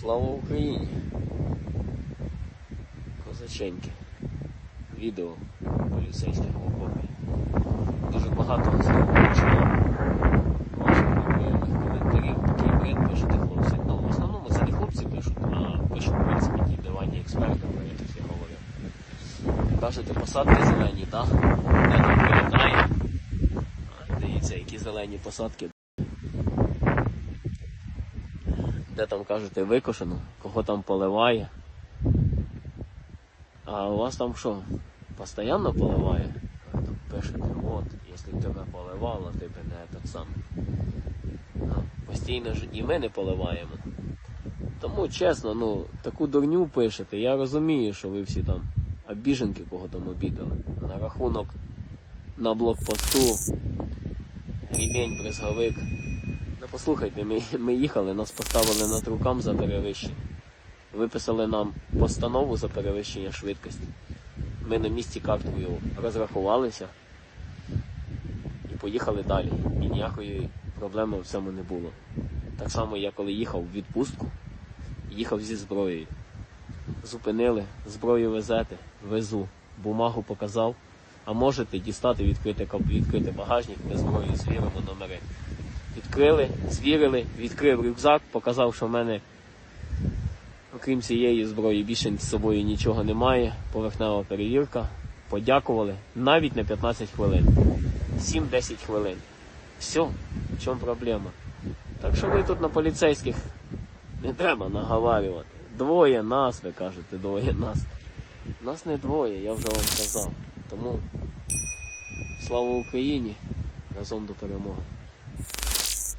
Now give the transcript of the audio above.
Слава Україні! Козаченьки. Відео поліцейських окопі. Дуже багато починав ваших любимих коментарів. Такий бред пишете хлопці. Ну, в основному це не хлопці пишуть, а пишуть, ті дивані експерти, про яких я говорив. Кажете, посадки зелені, так? Де там виглядає? Дивіться, які зелені посадки. Де там кажете викошено, кого там поливає. А у вас там що? Постоянно поливає? Там пишете, от, якщо б тебе поливало, ти б не так сам. Постійно ж і ми не поливаємо. Тому чесно, ну, таку дурню пишете. Я розумію, що ви всі там обіженки кого там обідали. На рахунок на блокпосту, рівень, брезговик. Ну послухайте, ми, ми їхали, нас поставили над рукам за перевищення. Виписали нам постанову за перевищення швидкості. Ми на місці карткою розрахувалися і поїхали далі. І ніякої проблеми в цьому не було. Так само я коли їхав в відпустку, їхав зі зброєю. Зупинили, зброю везете, везу, бумагу показав, а можете дістати, відкрити, відкрити багажник, ми зброю звіримо номери. Відкрили, звірили, відкрив рюкзак, показав, що в мене, окрім цієї зброї, більше з собою нічого немає. Поверхнева перевірка. Подякували навіть на 15 хвилин. 7-10 хвилин. Все, в чому проблема? Так що ви тут на поліцейських не треба наговарювати. Двоє нас, ви кажете, двоє нас. Нас не двоє, я вже вам казав. Тому слава Україні! Разом до перемоги.